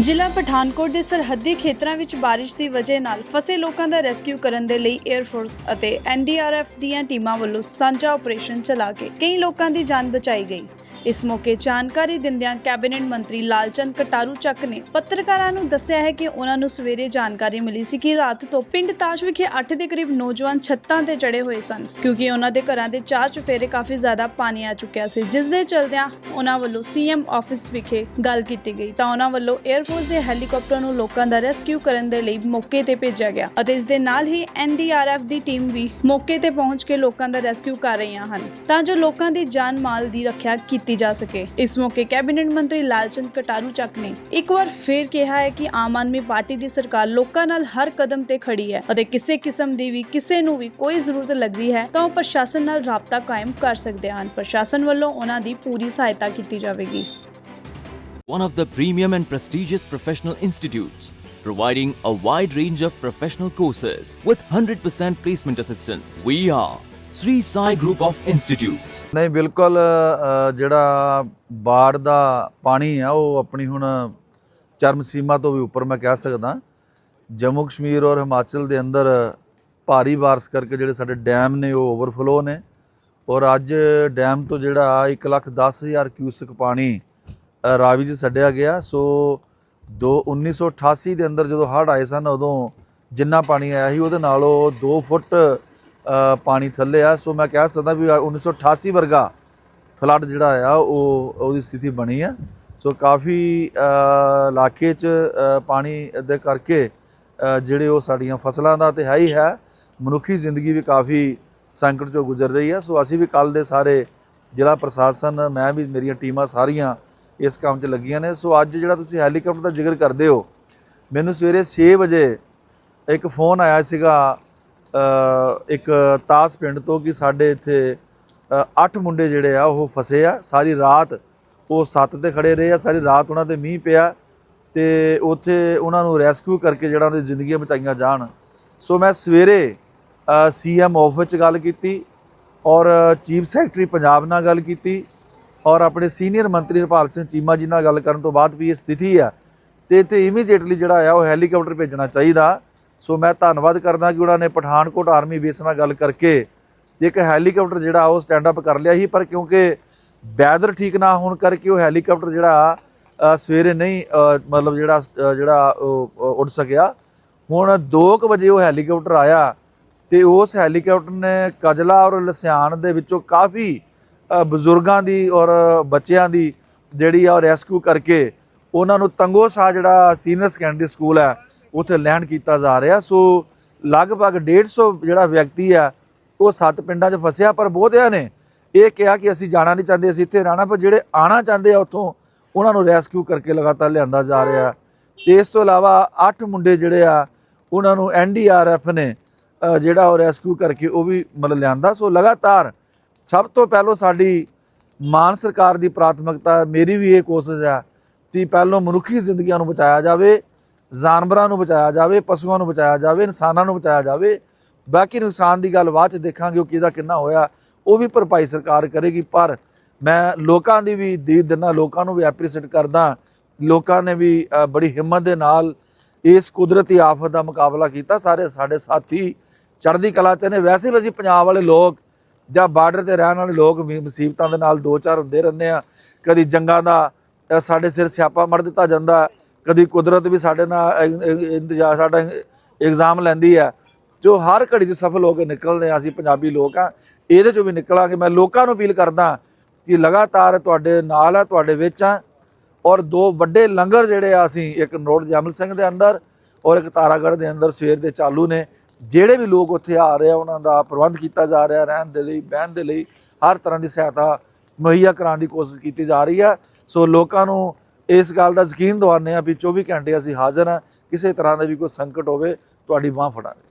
ਜ਼ਿਲ੍ਹਾ ਪਠਾਨਕੋਟ ਦੇ ਸਰਹੱਦੀ ਖੇਤਰਾਂ ਵਿੱਚ ਬਾਰਿਸ਼ ਦੀ ਵਜ੍ਹਾ ਨਾਲ ਫਸੇ ਲੋਕਾਂ ਦਾ ਰੈਸਕਿਊ ਕਰਨ ਦੇ ਲਈ 에ਅਰ ਫੋਰਸ ਅਤੇ ਐਨਡੀਆਰਐਫ ਦੀਆਂ ਟੀਮਾਂ ਵੱਲੋਂ ਸਾਂਝਾ ਆਪਰੇਸ਼ਨ ਚਲਾ ਕੇ ਕਈ ਲੋਕਾਂ ਦੀ ਜਾਨ ਬਚਾਈ ਗਈ। ਇਸ ਮੌਕੇ ਜਾਣਕਾਰੀ ਦਿੰਦਿਆਂ ਕੈਬਨਿਟ ਮੰਤਰੀ ਲਾਲਚੰਦ ਕਟਾਰੂ ਚੱਕ ਨੇ ਪੱਤਰਕਾਰਾਂ ਨੂੰ ਦੱਸਿਆ ਹੈ ਕਿ ਉਹਨਾਂ ਨੂੰ ਸਵੇਰੇ ਜਾਣਕਾਰੀ ਮਿਲੀ ਸੀ ਕਿ ਰਾਤ ਤੋਂ ਪਿੰਡ ਤਾਸ਼ ਵਿਖੇ 8 ਦੇ ਕਰੀਬ ਨੌਜਵਾਨ ਛੱਤਾਂ ਤੇ ਚੜੇ ਹੋਏ ਸਨ, ਕਿਉਂਕਿ ਉਹਨਾਂ ਦੇ ਘਰਾਂ ਦੇ ਚਾਰ ਚੁਫੇਰੇ ਕਾਫੀ ਜ਼ਿਆਦਾ ਪਾਣੀ ਆ ਚੁੱਕਿਆ ਸੀ। ਜਿਸ ਦੇ ਚਲਦਿਆਂ ਉਹਨਾਂ ਵੱਲੋਂ ਸੀਐਮ ਆਫਿਸ ਵਿਖੇ ਗੱਲ ਕੀਤੀ ਗਈ ਤਾਂ ਉਹਨਾਂ ਵੱਲੋਂ 에ਅਰ ਫੋਰਸ ਦੇ ਹੈਲੀਕਾਪਟਰ ਨੂੰ ਲੋਕਾਂ ਦਾ ਰੈਸਕਿਊ ਕਰਨ ਦੇ ਲਈ ਮੌਕੇ ਤੇ ਭੇਜਿਆ ਗਿਆ ਅਤੇ ਇਸ ਦੇ ਨਾਲ ਹੀ ਐਨਡੀਆਰਐਫ ਦੀ ਟੀਮ ਵੀ ਮੌਕੇ ਤੇ ਪਹੁੰਚ ਕੇ ਲੋਕਾਂ ਦਾ ਰੈਸਕਿਊ ਕਰ ਰਹੀਆਂ ਹਨ। ਤਾਂ ਜੋ ਲੋਕਾਂ ਦੀ ਜਾਨ ਮਾਲ ਦੀ ਰੱਖਿਆ ਕੀਤੀ ਜਾ ਸਕੇ। ਇਸ ਮੌਕੇ ਕੈਬਨਿਟ ਮੰਤਰੀ ਲਾਲਚੰਦ ਕਟਾਰੂ ਚੱਕ ਨੇ ਇੱਕ ਵਾਰ ਫੇਰ ਕਿਹਾ ਹੈ ਕਿ ਆਮ ਆਦਮੀ ਪਾਰਟੀ ਦੀ ਸਰਕਾਰ ਲੋਕਾਂ ਨਾਲ ਹਰ ਕਦਮ ਤੇ ਖੜੀ ਹੈ ਅਤੇ ਕਿਸੇ ਕਿਸਮ ਦੀ ਵੀ ਕਿਸੇ ਨੂੰ ਵੀ ਕੋਈ ਜ਼ਰੂਰਤ ਲੱਗਦੀ ਹੈ ਤਾਂ ਉਹ ਪ੍ਰਸ਼ਾਸਨ ਨਾਲ ਰਾਬਤਾ ਕਾਇਮ ਕਰ ਸਕਦੇ ਹਨ। ਪ੍ਰਸ਼ਾਸਨ ਵੱਲੋਂ ਉਹਨਾਂ ਦੀ ਪੂਰੀ ਸਹਾਇਤਾ ਕੀਤੀ ਜਾਵੇਗੀ। One of the premium and prestigious professional institutes, providing a wide range of professional courses with 100% placement assistance. We are Shri Sai group of Institutes. ਨਹੀਂ, ਬਿਲਕੁਲ ਜਿਹੜਾ ਬਾੜ ਦਾ ਪਾਣੀ ਆ, ਉਹ ਆਪਣੀ ਹੁਣ ਚਰਮ ਸੀਮਾ ਤੋਂ ਵੀ ਉੱਪਰ ਮੈਂ ਕਹਿ ਸਕਦਾ। ਜੰਮੂ ਕਸ਼ਮੀਰ ਔਰ ਹਿਮਾਚਲ ਦੇ ਅੰਦਰ ਭਾਰੀ ਬਾਰਿਸ਼ ਕਰਕੇ ਜਿਹੜੇ ਸਾਡੇ ਡੈਮ ਨੇ, ਉਹ ਓਵਰਫਲੋ ਨੇ। ਔਰ ਅੱਜ ਡੈਮ ਤੋਂ ਜਿਹੜਾ 110000 ਕਿਊਸਕ ਪਾਣੀ ਰਾਵੀ 'ਚ ਛੱਡਿਆ ਗਿਆ। ਸੋ ਦੋ 1988 ਦੇ ਅੰਦਰ ਜਦੋਂ ਹੜ੍ਹ ਆਏ ਸਨ, ਉਦੋਂ ਜਿੰਨਾ ਪਾਣੀ ਆਇਆ ਸੀ, ਉਹਦੇ ਨਾਲੋਂ 2 ਫੁੱਟ ਪਾਣੀ ਥੱਲੇ ਆ। ਸੋ ਮੈਂ ਕਹਿ ਸਕਦਾ ਵੀ 1988 ਵਰਗਾ ਫਲੱਡ ਜਿਹੜਾ ਆ, ਉਹ, ਉਹਦੀ ਸਥਿਤੀ ਬਣੀ ਆ। ਸੋ ਕਾਫੀ ਇਲਾਕੇ 'ਚ ਪਾਣੀ ਦੇ ਕਰਕੇ ਜਿਹੜੇ ਉਹ ਸਾਡੀਆਂ ਫਸਲਾਂ ਦਾ ਤੇ ਹੈ ਹੀ ਹੈ, ਮਨੁੱਖੀ ਜ਼ਿੰਦਗੀ ਵੀ ਕਾਫੀ ਸੰਕਟ 'ਚੋਂ ਗੁਜ਼ਰ ਰਹੀ ਹੈ ਸੋ ਅਸੀਂ ਵੀ ਕੱਲ ਦੇ ਸਾਰੇ ਜ਼ਿਲ੍ਹਾ ਪ੍ਰਸ਼ਾਸਨ, ਮੈਂ ਵੀ, ਮੇਰੀਆਂ ਟੀਮਾਂ ਸਾਰੀਆਂ ਇਸ ਕੰਮ 'ਚ ਲੱਗੀਆਂ ਨੇ। ਸੋ ਅੱਜ ਜਿਹੜਾ ਤੁਸੀਂ ਹੈਲੀਕਾਪਟਰ ਦਾ ਜ਼ਿਕਰ ਕਰਦੇ ਹੋ, ਮੈਨੂੰ ਸਵੇਰੇ 6 ਵਜੇ ਇੱਕ ਫੋਨ ਆਇਆ ਸੀਗਾ ਇੱਕ ਤਾਸ ਪਿੰਡ ਤੋਂ ਕਿ ਸਾਡੇ ਇੱਥੇ 8 ਮੁੰਡੇ ਜਿਹੜੇ ਆ, ਉਹ ਫਸੇ ਆ। ਸਾਰੀ ਰਾਤ ਉਹ ਸੱਤ ਤੇ ਖੜੇ ਰਹੇ ਆ। ਸਾਰੀ ਰਾਤ ਉਹਨਾਂ ਤੇ ਮੀਂਹ ਪਿਆ ਤੇ ਉੱਥੇ ਉਹਨਾਂ ਨੂੰ ਰੈਸਕਿਊ ਕਰਕੇ ਜਿਹੜਾ ਉਹਨਾਂ ਦੀ ਜ਼ਿੰਦਗੀਆਂ ਬਚਾਈਆਂ ਜਾਣ। ਸੋ ਮੈਂ ਸਵੇਰੇ ਸੀਐਮ ਆਫਿਸ 'ਚ ਗੱਲ ਕੀਤੀ ਔਰ ਚੀਫ ਸੈਕਟਰੀ ਪੰਜਾਬ ਨਾਲ ਗੱਲ ਕੀਤੀ ਔਰ ਆਪਣੇ ਸੀਨੀਅਰ ਮੰਤਰੀ ਹਰਪਾਲ ਸਿੰਘ ਚੀਮਾ ਜੀ ਨਾਲ ਗੱਲ ਕਰਨ ਤੋਂ ਬਾਅਦ ਵੀ ਇਹ ਸਥਿਤੀ ਆ ਤੇ ਇੱਥੇ ਇਮੀਡੀਏਟਲੀ ਜਿਹੜਾ ਆ, ਉਹ ਹੈਲੀਕਾਪਟਰ ਭੇਜਣਾ ਚਾਹੀਦਾ। ਸੋ ਮੈਂ ਧੰਨਵਾਦ ਕਰਦਾ ਕਿ ਉਹਨਾਂ ਨੇ ਪਠਾਨਕੋਟ ਆਰਮੀ ਬੇਸ ਨਾਲ ਗੱਲ ਕਰਕੇ ਇੱਕ ਹੈਲੀਕਾਪਟਰ ਜਿਹੜਾ ਉਹ ਸਟੈਂਡ ਅਪ ਕਰ ਲਿਆ ਸੀ ਪਰ ਕਿਉਂਕਿ ਵੈਦਰ ਠੀਕ ਨਾ ਹੋਣ ਕਰਕੇ ਉਹ ਹੈਲੀਕਾਪਟਰ ਜਿਹੜਾ ਸਵੇਰੇ ਨਹੀਂ ਮਤਲਬ ਜਿਹੜਾ ਜਿਹੜਾ ਉਹ, ਉੱਡ ਸਕਿਆ। ਹੁਣ 2:00 ਵਜੇ ਉਹ ਹੈਲੀਕਾਪਟਰ ਆਇਆ ਤੇ ਉਸ ਹੈਲੀਕਾਪਟਰ ਨੇ ਕਜਲਾ ਔਰ ਲਸਿਆਣ ਦੇ ਵਿੱਚੋਂ ਕਾਫੀ ਬਜ਼ੁਰਗਾਂ ਦੀ ਔਰ ਬੱਚਿਆਂ ਦੀ ਜਿਹੜੀ ਆ ਰੈਸਕਿਊ ਕਰਕੇ ਉਹਨਾਂ ਨੂੰ ਤੰਗੋਸ਼ਾਹ ਜਿਹੜਾ ਸੀਨੀਅਰ ਸੈਕੰਡਰੀ ਸਕੂਲ ਹੈ ਉੱਥੇ ਲੈਂਡ ਕੀਤਾ ਜਾ ਰਿਹਾ। ਸੋ ਲਗਭਗ 150 ਜਿਹੜਾ ਵਿਅਕਤੀ ਆ, ਉਹ ਸੱਤ ਪਿੰਡਾਂ 'ਚ ਫਸਿਆ, ਪਰ ਬਹੁਤਿਆਂ ਨੇ ਇਹ ਕਿਹਾ ਕਿ ਅਸੀਂ ਜਾਣਾ ਨਹੀਂ ਚਾਹੁੰਦੇ, ਅਸੀਂ ਇੱਥੇ ਰਹਿਣਾ, ਪਰ ਜਿਹੜੇ ਆਣਾ ਚਾਹੁੰਦੇ ਆ ਉੱਥੋਂ, ਉਹਨਾਂ ਨੂੰ ਰੈਸਕਿਊ ਕਰਕੇ ਲਗਾਤਾਰ ਲਿਆਂਦਾ ਜਾ ਰਿਹਾ। ਇਸ ਤੋਂ ਇਲਾਵਾ 8 ਮੁੰਡੇ ਜਿਹੜੇ ਆ, ਉਹਨਾਂ ਨੂੰ ਐਨਡੀਆਰਐਫ ਨੇ ਜਿਹੜਾ ਉਹ ਰੈਸਕਿਊ ਕਰਕੇ ਉਹ ਵੀ ਮਤਲਬ ਲਿਆਂਦਾ। ਸੋ ਲਗਾਤਾਰ ਸਭ ਤੋਂ ਪਹਿਲਾਂ ਸਾਡੀ ਮਾਨ ਸਰਕਾਰ ਦੀ ਪ੍ਰਾਥਮਿਕਤਾ, ਮੇਰੀ ਵੀ ਇਹ ਕੋਸ਼ਿਸ਼ ਹੈ ਕਿ ਪਹਿਲਾਂ ਮਨੁੱਖੀ ਜ਼ਿੰਦਗੀਆਂ ਨੂੰ ਬਚਾਇਆ ਜਾਵੇ। ਜਾਨਵਰਾਂ ਨੂੰ ਬਚਾਇਆ ਜਾਵੇ, ਪਸ਼ੂਆਂ ਨੂੰ ਬਚਾਇਆ ਜਾਵੇ, ਇਨਸਾਨਾਂ ਨੂੰ ਬਚਾਇਆ ਜਾਵੇ। ਬਾਕੀ ਨੁਕਸਾਨ ਦੀ ਗੱਲ ਬਾਅਦ ਚ ਦੇਖਾਂਗੇ ਉਹ ਕਿਹਦਾ ਕਿੰਨਾ ਹੋਇਆ, ਉਹ ਵੀ ਭਰਪਾਈ ਸਰਕਾਰ ਕਰੇਗੀ। ਪਰ ਮੈਂ ਲੋਕਾਂ ਦੀ ਵੀ ਦੀਦ ਦਿੰਦਾ, ਲੋਕਾਂ ਨੂੰ ਵੀ ਐਪਰੀਸ਼ੀਏਟ ਕਰਦਾ, ਲੋਕਾਂ ਨੇ ਵੀ ਬੜੀ ਹਿੰਮਤ ਦੇ ਨਾਲ ਇਸ ਕੁਦਰਤੀ ਆਫਤ ਦਾ ਮੁਕਾਬਲਾ ਕੀਤਾ। ਸਾਰੇ ਸਾਡੇ ਸਾਥੀ ਚੜ੍ਹਦੀ ਕਲਾ ਚ ਨੇ। ਵੈਸੇ ਵੀ ਅਸੀਂ ਪੰਜਾਬ ਵਾਲੇ ਲੋਕ ਜਾਂ ਬਾਰਡਰ ਤੇ ਰਹਿਣ ਵਾਲੇ ਲੋਕ ਵੀ ਮੁਸੀਬਤਾਂ ਦੇ ਨਾਲ ਦੋ ਚਾਰ ਹੁੰਦੇ ਰਹਿੰਦੇ ਆ ਕਦੀ ਜੰਗਾਂ ਦਾ ਸਾਡੇ ਸਿਰ ਸਿਆਪਾ ਮੜ ਦਿੱਤਾ ਜਾਂਦਾ। ਕਦੀ ਕੁਦਰਤ ਵੀ ਸਾਡੇ ਨਾਲ ਇੰਤਜ਼ਾਰ, ਸਾਡਾ ਇਗਜ਼ਾਮ ਲੈਂਦੀ ਹੈ, ਜੋ ਹਰ ਘੜੀ 'ਚ ਸਫਲ ਹੋ ਕੇ ਨਿਕਲਦੇ ਆ ਅਸੀਂ ਪੰਜਾਬੀ ਲੋਕ ਆ ਇਹਦੇ 'ਚੋਂ ਵੀ ਨਿਕਲਾਂਗੇ। ਮੈਂ ਲੋਕਾਂ ਨੂੰ ਅਪੀਲ ਕਰਦਾ ਕਿ ਲਗਾਤਾਰ ਤੁਹਾਡੇ ਨਾਲ ਆ, ਤੁਹਾਡੇ ਵਿੱਚ ਆ, ਔਰ ਦੋ ਵੱਡੇ ਲੰਗਰ ਜਿਹੜੇ ਆ ਅਸੀਂ, ਇੱਕ ਨੋਟ ਜਮਲ ਸਿੰਘ ਦੇ ਅੰਦਰ ਔਰ ਇੱਕ ਤਾਰਾਗੜ੍ਹ ਦੇ ਅੰਦਰ ਸਵੇਰ ਦੇ ਚਾਲੂ ਨੇ, ਜਿਹੜੇ ਵੀ ਲੋਕ ਉੱਥੇ ਆ ਰਹੇ ਆ, ਉਹਨਾਂ ਦਾ ਪ੍ਰਬੰਧ ਕੀਤਾ ਜਾ ਰਿਹਾ ਰਹਿਣ ਦੇ ਲਈ, ਬਹਿਣ ਦੇ ਲਈ, ਹਰ ਤਰ੍ਹਾਂ ਦੀ ਸਹਾਇਤਾ ਮੁਹੱਈਆ ਕਰਾਉਣ ਦੀ ਕੋਸ਼ਿਸ਼ ਕੀਤੀ ਜਾ ਰਹੀ ਆ। ਸੋ ਲੋਕਾਂ ਨੂੰ ਇਸ ਗੱਲ ਦਾ ਯਕੀਨ ਦਿਵਾਉਂਦੇ ਆ ਵੀ 24 ਘੰਟੇ ਅਸੀਂ ਹਾਜ਼ਰ ਆ ਕਿਸੇ ਤਰ੍ਹਾਂ ਦਾ ਵੀ ਕੋਈ ਸੰਕਟ ਹੋਵੇ, ਤੁਹਾਡੀ ਬਾਹ ਫੜਾਂਗੇ।